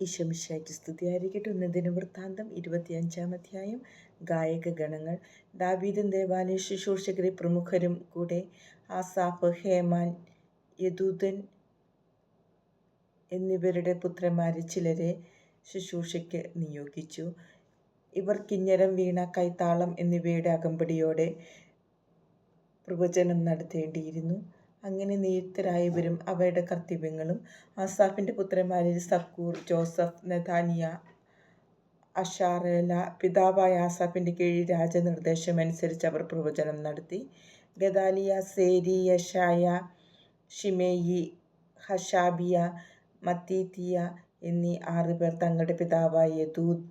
ഈശോമിശിഹായ്ക്ക് സ്തുതിയായിരിക്കട്ടെ. ഒന്ന് ദിനവൃത്താന്തം ഇരുപത്തിയഞ്ചാം അധ്യായം. ഗായക ഗണങ്ങൾ. ദാവീദൻ ദേവാലയ ശുശ്രൂഷകരെ പ്രമുഖരും കൂടെ ആസാഫ് ഹേമാൻ യദൂതൻ എന്നിവരുടെ പുത്രന്മാരെ ചിലരെ ശുശ്രൂഷയ്ക്ക് നിയോഗിച്ചു. ഇവർ കിഞ്ഞരം വീണ കൈത്താളം എന്നിവയുടെ അകമ്പടിയോടെ പ്രവചനം നടത്തേണ്ടിയിരുന്നു. അങ്ങനെ നിയുക്തരായവരും അവരുടെ കർത്തവ്യങ്ങളും ആസാഫിന്റെ പുത്രന്മാരിൽ സക്കൂർ ജോസഫ് നെതാനിയ അഷാറേല പിതാവായ ആസാഫിന്റെ കീഴിൽ രാജനിർദ്ദേശമനുസരിച്ച് അവർ പ്രവചനം നടത്തി. ഗദാലിയ സേരി യഷായ ഷിമേയി ഹഷാബിയ മത്തീതിയ എന്നീ ആറുപേർ തങ്ങളുടെ പിതാവായ യദൂദ്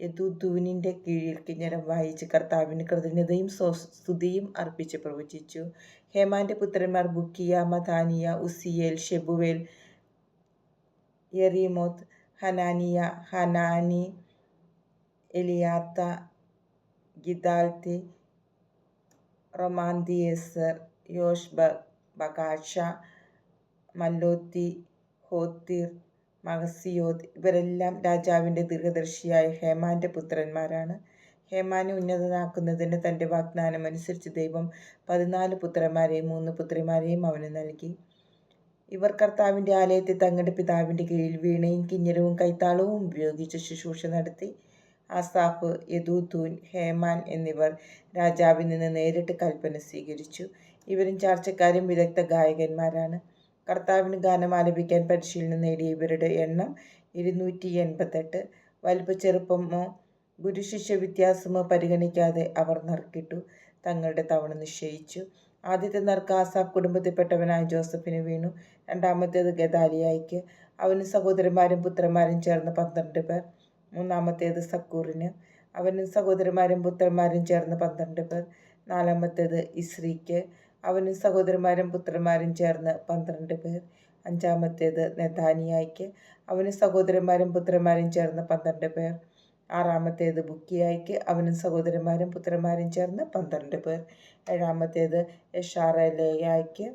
യദുദൂനിന്റെ കീഴിൽ കിഞ്ഞരം വായിച്ച് കർത്താവിന് കൃതജ്ഞതയും സ്തുതിയും അർപ്പിച്ച് പ്രവചിച്ചു. ഹേമാന്റെ പുത്രന്മാർ ബുക്കിയ മദാനിയ ഉസിയേൽ ഷെബുവേൽ യെറീമോത്ത് ഹനാനിയ ഹനാനി എലിയാത്ത ഗിദാൽത്തി റൊമാന്തിയേസർ യോഷ് ബകാഷ മല്ലോത്തി ഹോത്തിർ മഹസിയോദ് ഇവരെല്ലാം രാജാവിന്റെ ദീർഘദർശിയായ ഹേമാന്റെ പുത്രന്മാരാണ്. ഹേമാനെ ഉന്നതനാക്കുന്നതിന് തന്റെ അനുസരിച്ച് ദൈവം പതിനാല് പുത്രന്മാരെയും മൂന്ന് പുത്രിമാരെയും അവന് നൽകി. ഇവർ കർത്താവിന്റെ ആലയത്തിൽ തങ്ങളുടെ പിതാവിന്റെ കീഴിൽ വീണയും കിഞ്ഞരവും കൈത്താളവും ഉപയോഗിച്ച് ശുശ്രൂഷ നടത്തി. ആസാഫ് യദൂത്തൂൻ ഹേമാൻ എന്നിവർ രാജാവിൽ നിന്ന് നേരിട്ട് കൽപ്പന സ്വീകരിച്ചു. ഇവരും ചാർച്ചക്കാരും വിദഗ്ധ ഗായകന്മാരാണ്. കർത്താവിന് ഗാനം ആലപിക്കാൻ പരിശീലനം നേടിയ ഇവരുടെ എണ്ണം ഇരുന്നൂറ്റി എൺപത്തെട്ട്. വലിപ്പ ചെറുപ്പമോ ഗുരുശിഷ്യ വ്യത്യാസമോ പരിഗണിക്കാതെ അവർ നറുക്കിട്ടു തങ്ങളുടെ തവണ നിശ്ചയിച്ചു. ആദ്യത്തെ നറുക്ക് ആസാഫ് കുടുംബത്തിൽപ്പെട്ടവനായ ജോസഫിന് വീണു. രണ്ടാമത്തേത് ഗദാലിയായിക്ക്. അവന് സഹോദരന്മാരും പുത്രന്മാരും ചേർന്ന് പന്ത്രണ്ട് പേർ. മൂന്നാമത്തേത് സക്കൂറിന്. അവനും സഹോദരന്മാരും പുത്രന്മാരും ചേർന്ന് പന്ത്രണ്ട് പേർ. നാലാമത്തേത് ഇസ്രീക്ക്. അവനും സഹോദരന്മാരും പുത്രന്മാരും ചേർന്ന് പന്ത്രണ്ട് പേർ. അഞ്ചാമത്തേത് നെതാനിയായിക്ക്. അവനും സഹോദരന്മാരും പുത്രന്മാരും ചേർന്ന് പന്ത്രണ്ട് പേർ. ആറാമത്തേത് ബുക്കിയായിക്ക്. അവനും സഹോദരന്മാരും പുത്രന്മാരും ചേർന്ന് പന്ത്രണ്ട് പേർ. ഏഴാമത്തേത് യഷാറലേയായിക്ക്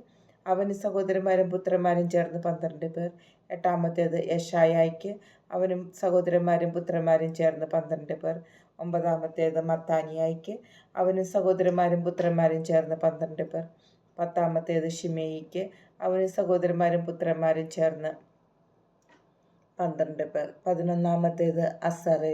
അവനും സഹോദരന്മാരും പുത്രന്മാരും ചേർന്ന് പന്ത്രണ്ട് പേർ. എട്ടാമത്തേത് യഷായായിക്ക് അവനും സഹോദരന്മാരും പുത്രന്മാരും ചേർന്ന് പന്ത്രണ്ട് പേർ. ഒമ്പതാമത്തേത് മത്താനിയായിക്ക് അവനും സഹോദരന്മാരും പുത്രന്മാരും ചേർന്ന് പന്ത്രണ്ട് പേർ. പത്താമത്തേത് ഷിമേയിക്ക് അവനും സഹോദരന്മാരും പുത്രന്മാരും ചേർന്ന് പന്ത്രണ്ട് പേർ. പതിനൊന്നാമത്തേത് അസറേ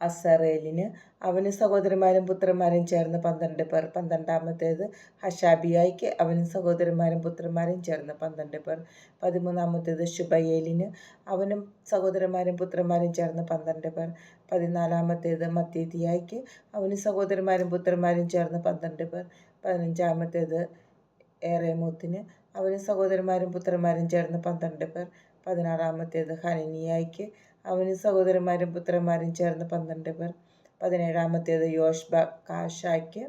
അസറേലിന് അവന് സഹോദരന്മാരും പുത്രന്മാരും ചേർന്ന് പന്ത്രണ്ട് പേർ പന്ത്രണ്ടാമത്തേത് ഹഷാബിയായിക്ക്. അവനും സഹോദരന്മാരും പുത്രന്മാരും ചേർന്ന് പന്ത്രണ്ട് പേർ പതിമൂന്നാമത്തേത് ശുബയേലിന്. അവനും സഹോദരന്മാരും പുത്രന്മാരും ചേർന്ന് പന്ത്രണ്ട് പേർ പതിനാലാമത്തേത് മത്തീതിയായിക്ക് അവനും സഹോദരന്മാരും പുത്രന്മാരും ചേർന്ന് പന്ത്രണ്ട് പേർ പതിനഞ്ചാമത്തേത് ഏറേമൂത്തിന്. അവനും സഹോദരന്മാരും പുത്രന്മാരും ചേർന്ന് പന്ത്രണ്ട് പേർ പതിനാറാമത്തേത് ഹനനിയായിക്ക്. അവന് സഹോദരന്മാരും പുത്രന്മാരും ചേർന്ന് പന്ത്രണ്ട് പേർ. പതിനേഴാമത്തേത് യോഷ്ബ കാഷായ്ക്ക്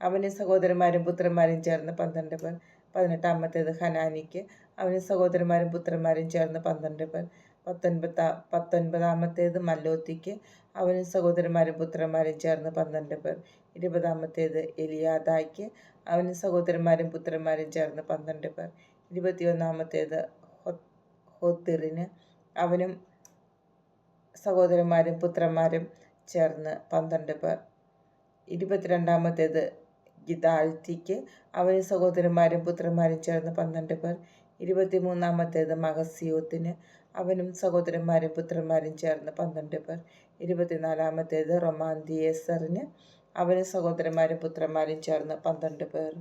അവന് സഹോദരന്മാരും പുത്രന്മാരും ചേർന്ന് പന്ത്രണ്ട് പേർ. പതിനെട്ടാമത്തേത് ഹനാനിക്ക്. അവന് സഹോദരന്മാരും പുത്രന്മാരും ചേർന്ന് പന്ത്രണ്ട് പേർ. പത്തൊൻപതാ പത്തൊൻപതാമത്തേത് മല്ലോത്തിക്ക്. അവനും സഹോദരന്മാരും പുത്രന്മാരും ചേർന്ന് പന്ത്രണ്ട് പേർ. ഇരുപതാമത്തേത് എലിയാദായ്ക്ക്. അവനും സഹോദരന്മാരും പുത്രന്മാരും ചേർന്ന് പന്ത്രണ്ട് പേർ. ഇരുപത്തിയൊന്നാമത്തേത് ഹൊത്തിറിന്. അവനും സഹോദരന്മാരും പുത്രന്മാരും ചേർന്ന് പന്ത്രണ്ട് പേർ. ഇരുപത്തിരണ്ടാമത്തേത് ഗിതാൽത്തിക്ക് അവനും സഹോദരന്മാരും പുത്രന്മാരും ചേർന്ന് പന്ത്രണ്ട് പേർ. ഇരുപത്തിമൂന്നാമത്തേത് മഹസിയോത്തിന്. അവനും സഹോദരന്മാരും പുത്രന്മാരും ചേർന്ന് പന്ത്രണ്ട് പേർ. ഇരുപത്തിനാലാമത്തേത് റൊമാന്തിയേസറിന്. അവനും സഹോദരന്മാരും പുത്രന്മാരും ചേർന്ന് പന്ത്രണ്ട് പേർ.